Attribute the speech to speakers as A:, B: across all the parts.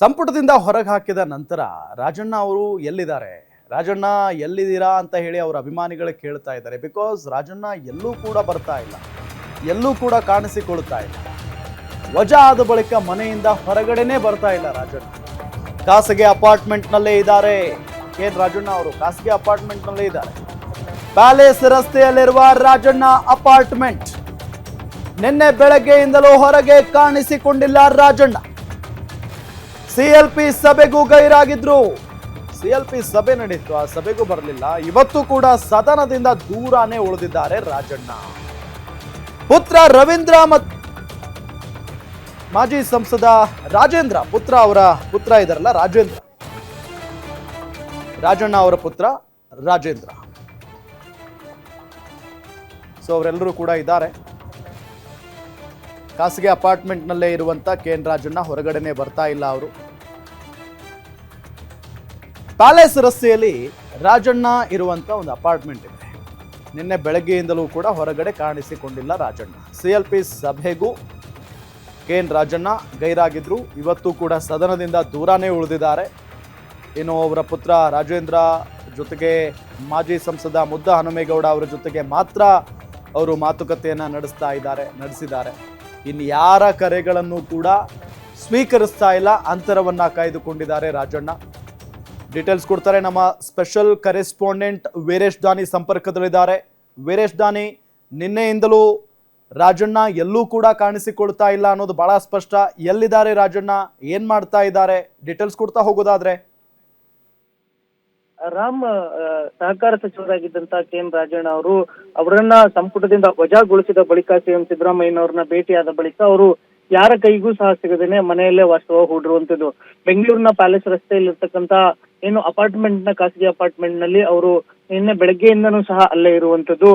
A: ಸಂಪುಟದಿಂದ ಹೊರಗೆ ಹಾಕಿದ ನಂತರ ರಾಜಣ್ಣ ಅವರು ಎಲ್ಲಿದ್ದಾರೆ? ರಾಜಣ್ಣ ಎಲ್ಲಿದ್ದೀರಾ ಅಂತ ಹೇಳಿ ಅವರ ಅಭಿಮಾನಿಗಳು ಕೇಳ್ತಾ ಇದ್ದಾರೆ. ಬಿಕಾಸ್ ರಾಜಣ್ಣ ಎಲ್ಲೂ ಕೂಡ ಬರ್ತಾ ಇಲ್ಲ. ಎಲ್ಲೂ ಕೂಡ ಕಾಣಿಸಿಕೊಳ್ತಾ ಇಲ್ಲ. ವಜಾ ಆದ ಬಳಿಕ ಮನೆಯಿಂದ ಹೊರಗಡೆನೇ ಬರ್ತಾ ಇಲ್ಲ ರಾಜಣ್ಣ. ಖಾಸಗಿ ಅಪಾರ್ಟ್ಮೆಂಟ್ನಲ್ಲೇ ಇದ್ದಾರೆ. ಏನ್ ರಾಜಣ್ಣ ಅವರು? ಖಾಸಗಿ ಅಪಾರ್ಟ್ಮೆಂಟ್ನಲ್ಲೇ ಇದ್ದಾರೆ. ಪ್ಯಾಲೇಸ್ ರಸ್ತೆಯಲ್ಲಿರುವ ರಾಜಣ್ಣ ಅಪಾರ್ಟ್ಮೆಂಟ್. ನಿನ್ನೆ ಬೆಳಗ್ಗೆಯಿಂದಲೂ ಹೊರಗೆ ಕಾಣಿಸಿಕೊಂಡಿಲ್ಲ ರಾಜಣ್ಣ. ಸಿಎಲ್ಪಿ ಸಭೆಗೂ ಗೈರಾಗಿದ್ರು. ಸಿಎಲ್ಪಿ ಸಭೆ ನಡೀತು ಆ ಸಭೆಗೂ ಬರಲಿಲ್ಲ. ಇವತ್ತು ಕೂಡ ಸದನದಿಂದ ದೂರಾನೇ ಉಳಿದಿದ್ದಾರೆ ರಾಜಣ್ಣ. ಪುತ್ರ ರವೀಂದ್ರ ಮತ್ತು ಮಾಜಿ ಸಂಸದ ರಾಜೇಂದ್ರ, ಪುತ್ರ ಅವರ ಪುತ್ರ ಇದಾರಲ್ಲ, ರಾಜೇಂದ್ರ. ರಾಜಣ್ಣ ಅವರ ಪುತ್ರ ರಾಜೇಂದ್ರ. ಸೊ ಅವರೆಲ್ಲರೂ ಕೂಡ ಇದ್ದಾರೆ. ಖಾಸಗಿ ಅಪಾರ್ಟ್ಮೆಂಟ್ನಲ್ಲೇ ಇರುವಂತ ಕೆ ಎನ್ ರಾಜಣ್ಣ ಹೊರಗಡೆನೆ ಬರ್ತಾ ಇಲ್ಲ ಅವರು. ಪ್ಯಾಲೇಸ್ ರಸ್ತೆಯಲ್ಲಿ ರಾಜಣ್ಣ ಇರುವಂತ ಒಂದು ಅಪಾರ್ಟ್ಮೆಂಟ್ ಇದೆ. ನಿನ್ನೆ ಬೆಳಗ್ಗೆಯಿಂದಲೂ ಕೂಡ ಹೊರಗಡೆ ಕಾಣಿಸಿಕೊಂಡಿಲ್ಲ ರಾಜಣ್ಣ. ಸಿ ಎಲ್ ಪಿ ಸಭೆಗೂ ಕೆ ಎನ್ ರಾಜಣ್ಣ ಗೈರಾಗಿದ್ರು. ಇವತ್ತು ಕೂಡ ಸದನದಿಂದ ದೂರನೇ ಉಳಿದಿದ್ದಾರೆ. ಇನ್ನು ಅವರ ಪುತ್ರ ರಾಜೇಂದ್ರ ಜೊತೆಗೆ ಮಾಜಿ ಸಂಸದ ಮುದ್ದ ಹನುಮೇಗೌಡ ಅವರ ಜೊತೆಗೆ ಮಾತ್ರ ಅವರು ಮಾತುಕತೆಯನ್ನು ನಡೆಸ್ತಾ ಇದ್ದಾರೆ, ನಡೆಸಿದ್ದಾರೆ. ಇನ್ನು ಯಾರ ಕರೆಗಳನ್ನು ಕೂಡ ಸ್ವೀಕರಿಸ್ತಾ ಇಲ್ಲ. ಅಂತರವನ್ನು ಕಾಯ್ದುಕೊಂಡಿದ್ದಾರೆ ರಾಜಣ್ಣ. ಡೀಟೇಲ್ಸ್ ಕೊಡ್ತಾರೆ. ನಮ್ಮ ಸ್ಪೆಷಲ್ ಕರೆಸ್ಪಾಂಡೆಂಟ್ ವೀರೇಶ್ ದಾನಿ ಸಂಪರ್ಕದಲ್ಲಿದ್ದಾರೆ. ವೀರೇಶ್ ದಾನಿ, ನಿನ್ನೆಯಿಂದಲೂ ರಾಜಣ್ಣ ಎಲ್ಲೂ ಕೂಡ ಕಾಣಿಸಿಕೊಳ್ತಾ ಇಲ್ಲ ಅನ್ನೋದು ಬಹಳ ಸ್ಪಷ್ಟ. ಎಲ್ಲಿದ್ದಾರೆ ರಾಜಣ್ಣ? ಏನ್ ಮಾಡ್ತಾ ಇದ್ದಾರೆ? ಡೀಟೇಲ್ಸ್ ಕೊಡ್ತಾ ಹೋಗೋದಾದ್ರೆ.
B: ರಾಮ್ ಸಹಕಾರ ಸಚಿವರಾಗಿದ್ದಂತ ಕೆ ಎಂ ರಾಜಣ್ಣ ಅವರು ಅವರನ್ನ ಸಂಪುಟದಿಂದ ವಜಾಗೊಳಿಸಿದ ಬಳಿಕ ಸಿಎಂ ಸಿದ್ದರಾಮಯ್ಯನವರನ್ನ ಭೇಟಿಯಾದ ಬಳಿಕ ಅವರು ಯಾರ ಕೈಗೂ ಸಹ ಸಿಗದೇನೆ ಮನೆಯಲ್ಲೇ ವಾಸ್ತವ ಹೂಡಿರುವಂತದ್ದು ಬೆಂಗಳೂರಿನ ಪ್ಯಾಲೇಸ್ ರಸ್ತೆಯಲ್ಲಿ ಇರ್ತಕ್ಕಂತ ಏನು ಅಪಾರ್ಟ್ಮೆಂಟ್ನ ಖಾಸಗಿ ಅಪಾರ್ಟ್ಮೆಂಟ್ನಲ್ಲಿ ಅವರು ನಿನ್ನೆ ಬೆಳಗ್ಗೆಯಿಂದನೂ ಸಹ ಅಲ್ಲೇ ಇರುವಂತದ್ದು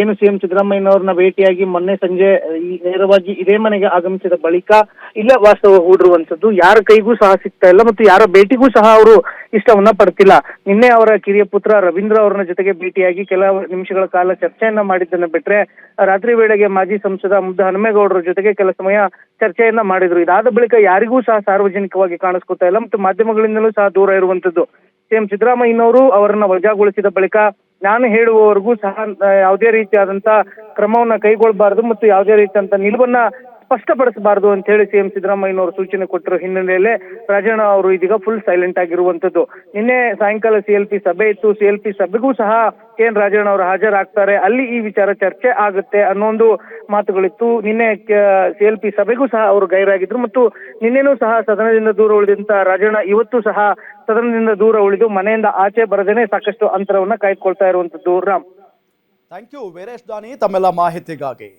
B: ಏನು ಸಿಎಂ ಸಿದ್ದರಾಮಯ್ಯನವ್ರನ್ನ ಭೇಟಿಯಾಗಿ ಮೊನ್ನೆ ಸಂಜೆ, ಈ, ನೇರವಾಗಿ ಇದೇ ಮನೆಗೆ ಆಗಮಿಸಿದ ಬಳಿಕ ಇಲ್ಲ ವಾಸ್ತವ ಹೂಡಿರುವಂತದ್ದು ಯಾರ ಕೈಗೂ ಸಹ ಸಿಗ್ತಾ ಇಲ್ಲ ಮತ್ತು ಯಾರ ಭೇಟಿಗೂ ಸಹ ಅವರು ಇಷ್ಟವನ್ನ ಪಡ್ತಿಲ್ಲ. ನಿನ್ನೆ ಅವರ ಕಿರಿಯ ಪುತ್ರ ರವೀಂದ್ರ ಅವರನ್ನ ಜೊತೆಗೆ ಭೇಟಿಯಾಗಿ ಕೆಲ ನಿಮಿಷಗಳ ಕಾಲ ಚರ್ಚೆಯನ್ನ ಮಾಡಿದ್ದನ್ನ ಬಿಟ್ರೆ, ರಾತ್ರಿ ವೇಳೆಗೆ ಮಾಜಿ ಸಂಸದ ಮುದ್ದ ಹನುಮೇಗೌಡರ ಜೊತೆಗೆ ಕೆಲ ಸಮಯ ಚರ್ಚೆಯನ್ನ ಮಾಡಿದ್ರು. ಇದಾದ ಬಳಿಕ ಯಾರಿಗೂ ಸಹ ಸಾರ್ವಜನಿಕವಾಗಿ ಕಾಣಿಸ್ಕೊತಾ ಇಲ್ಲ ಮತ್ತು ಮಾಧ್ಯಮಗಳಿಂದಲೂ ಸಹ ದೂರ ಇರುವಂತದ್ದು ಸಿಎಂ ಸಿದ್ದರಾಮಯ್ಯನವರು ಅವರನ್ನ ವಜಾಗೊಳಿಸಿದ ಬಳಿಕ ನಾನು ಹೇಳುವವರೆಗೂ ಸಹ ಯಾವುದೇ ರೀತಿಯಾದಂತ ಕ್ರಮವನ್ನ ಕೈಗೊಳ್ಳಬಾರದು ಮತ್ತು ಯಾವುದೇ ರೀತಿಯಂತ ನಿಲುವನ್ನ ಸ್ಪಷ್ಟಪಡಿಸಬಾರದು ಅಂತ ಹೇಳಿ ಸಿಎಂ ಸಿದ್ದರಾಮಯ್ಯನವರು ಸೂಚನೆ ಕೊಟ್ಟಿರೋ ಹಿನ್ನೆಲೆಯಲ್ಲೇ ರಾಜಣ್ಣ ಅವರು ಇದೀಗ ಫುಲ್ ಸೈಲೆಂಟ್ ಆಗಿರುವಂತದ್ದು ನಿನ್ನೆ ಸಾಯಂಕಾಲ ಸಿಎಲ್ಪಿ ಸಭೆ ಇತ್ತು. ಸಿಎಲ್ಪಿ ಸಭೆಗೂ ಸಹ ಕೆ ಎನ್ ರಾಜಣ್ಣ ಅವರು ಹಾಜರಾಗ್ತಾರೆ. ಅಲ್ಲಿ ಈ ವಿಚಾರ ಚರ್ಚೆ ಆಗುತ್ತೆ ಅನ್ನೋ ಒಂದು ಮಾತುಗಳಿತ್ತು. ನಿನ್ನೆ ಸಿಎಲ್ಪಿ ಸಭೆಗೂ ಸಹ ಅವರು ಗೈರಾಗಿದ್ರು ಮತ್ತು ನಿನ್ನೆನೂ ಸಹ ಸದನದಿಂದ ದೂರ ಉಳಿದಂತ ರಾಜಣ್ಣ ಇವತ್ತು ಸಹ ಸದನದಿಂದ ದೂರ ಉಳಿದು ಮನೆಯಿಂದ ಆಚೆ ಬರದೇನೆ ಸಾಕಷ್ಟು ಅಂತರವನ್ನ ಕಾಯ್ದುಕೊಳ್ತಾ ಇರುವಂತದ್ದು ರಾಮ್.
A: ಥ್ಯಾಂಕ್ ಯು ವೀರೇಶ್ ದಾನಿ, ತಮ್ಮೆಲ್ಲ ಮಾಹಿತಿಗಾಗಿ.